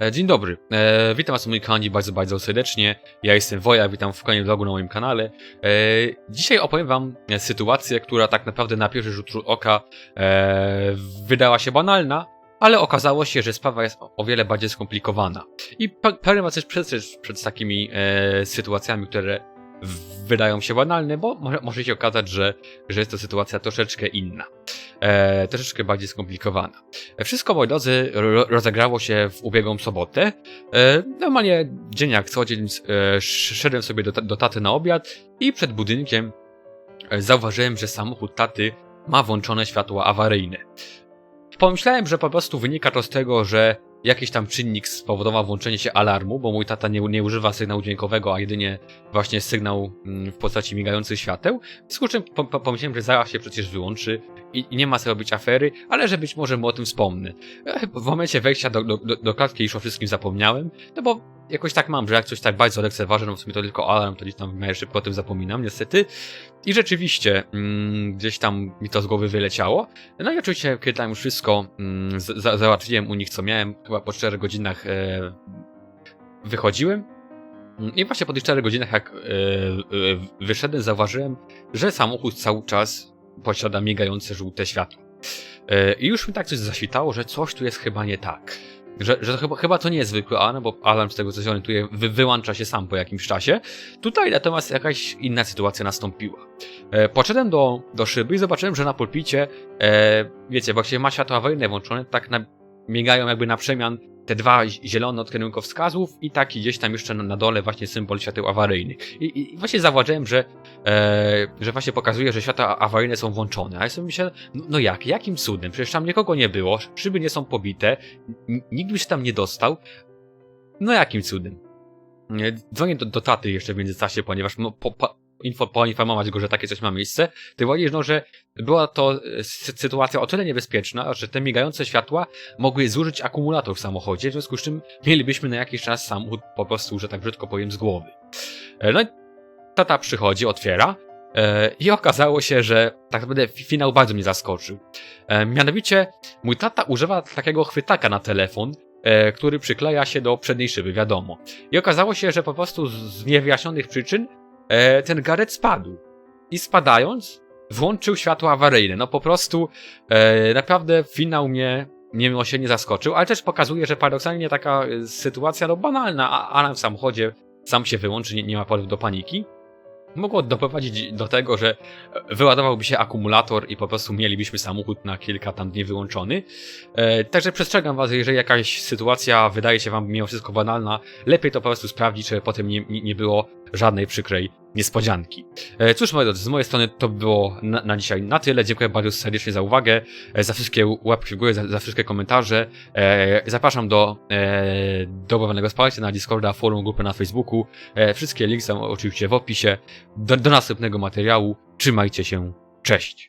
E, Dzień dobry, e, witam was moim kanale bardzo, bardzo serdecznie. Ja jestem Woja, witam w kolejnym vlogu na moim kanale. E, dzisiaj opowiem wam sytuację, która tak naprawdę na pierwszy rzut oka e, wydała się banalna, ale okazało się, że sprawa jest o, wiele bardziej skomplikowana. I pe- pewnie was też przestrzec przed takimi e, sytuacjami, które wydają się banalne, bo może, może się okazać, że, że jest to sytuacja troszeczkę inna. E, troszeczkę bardziej skomplikowana. Wszystko, moi drodzy, ro- rozegrało się w ubiegłą sobotę. E, normalnie dzień jak co dzień e, sz- szedłem sobie do, do taty na obiad i przed budynkiem e, zauważyłem, że samochód taty ma włączone światła awaryjne. Pomyślałem, że po prostu wynika to z tego, że jakiś tam czynnik spowodował włączenie się alarmu, bo mój tata nie, nie używa sygnału dźwiękowego, a jedynie właśnie sygnał mm, w postaci migających świateł. W związku z czym po, po, pomyślałem, że zaraz się przecież wyłączy i, i nie ma co robić afery, ale że być może mu o tym wspomnę. W momencie wejścia do, do, do, do klatki już o wszystkim zapomniałem, no bo jakoś tak mam, że jak coś tak bardzo lekceważę, no w sumie to tylko alarm, to gdzieś tam szybko o tym zapominam, niestety. I rzeczywiście, mm, gdzieś tam mi to z głowy wyleciało. No i oczywiście, kiedy tam już wszystko mm, za, załatwiłem u nich, co miałem, chyba po 4 godzinach e, wychodziłem. Mm, I właśnie po tych 4 godzinach, jak e, e, wyszedłem, zauważyłem, że samochód cały czas posiada migające żółte światło. E, I już mi tak coś zaświtało, że coś tu jest chyba nie tak. Że, że chyba, chyba to nie jest zwykły alarm, bo alarm z tego co się orientuję wy, wyłącza się sam po jakimś czasie. Tutaj natomiast jakaś inna sytuacja nastąpiła. E, Podszedłem do, do szyby i zobaczyłem, że na pulpicie, e, wiecie, właśnie ma światło awaryjne włączone, tak na, migają jakby na przemian te dwa zi- zielone od kierunkowskazów i taki gdzieś tam jeszcze na, dole właśnie symbol świateł awaryjnych. I, i, właśnie zauważyłem, że, e, że właśnie pokazuje, że światła awaryjne są włączone. A ja sobie myślę, no, no jak, jakim cudem? Przecież tam nikogo nie było, szyby nie są pobite, nikt by się tam nie dostał. No jakim cudem? Nie, Dzwonię do, do taty jeszcze w międzyczasie, ponieważ no, po, po, info, poinformować go, że takie coś ma miejsce. Ty wolisz, no, że była to e, sy- sytuacja o tyle niebezpieczna, że te migające światła mogły zużyć akumulator w samochodzie, w związku z czym mielibyśmy na jakiś czas samochód po prostu, że tak brzydko powiem, z głowy. E, No i tata przychodzi, otwiera e, i okazało się, że tak naprawdę fi- finał bardzo mnie zaskoczył. Mianowicie mój tata używa takiego chwytaka na telefon, który przykleja się do przedniej szyby, wiadomo. I okazało się, że po prostu z niewyjaśnionych przyczyn e, ten garet spadł. I spadając, włączył światło awaryjne. No po prostu e, naprawdę finał mnie niemiłosiernie zaskoczył, ale też pokazuje, że paradoksalnie taka e, sytuacja no banalna, a alarm w samochodzie sam się wyłączy, nie, nie ma powodów do paniki. Mogło doprowadzić do tego, że e, wyładowałby się akumulator i po prostu mielibyśmy samochód na kilka tam dni wyłączony. E, także przestrzegam was, jeżeli jakaś sytuacja wydaje się wam mimo wszystko banalna, lepiej to po prostu sprawdzić, żeby potem nie, nie nie było żadnej przykrej niespodzianki. E, Cóż, moi drodzy, z mojej strony to było na, na dzisiaj na tyle. Dziękuję bardzo serdecznie za uwagę, e, za wszystkie łapki w górę, za, za wszystkie komentarze. E, Zapraszam do e, dobrowolnego wsparcia na Discorda, forum, grupę na Facebooku. Wszystkie linki są oczywiście w opisie. Do, do następnego materiału. Trzymajcie się. Cześć.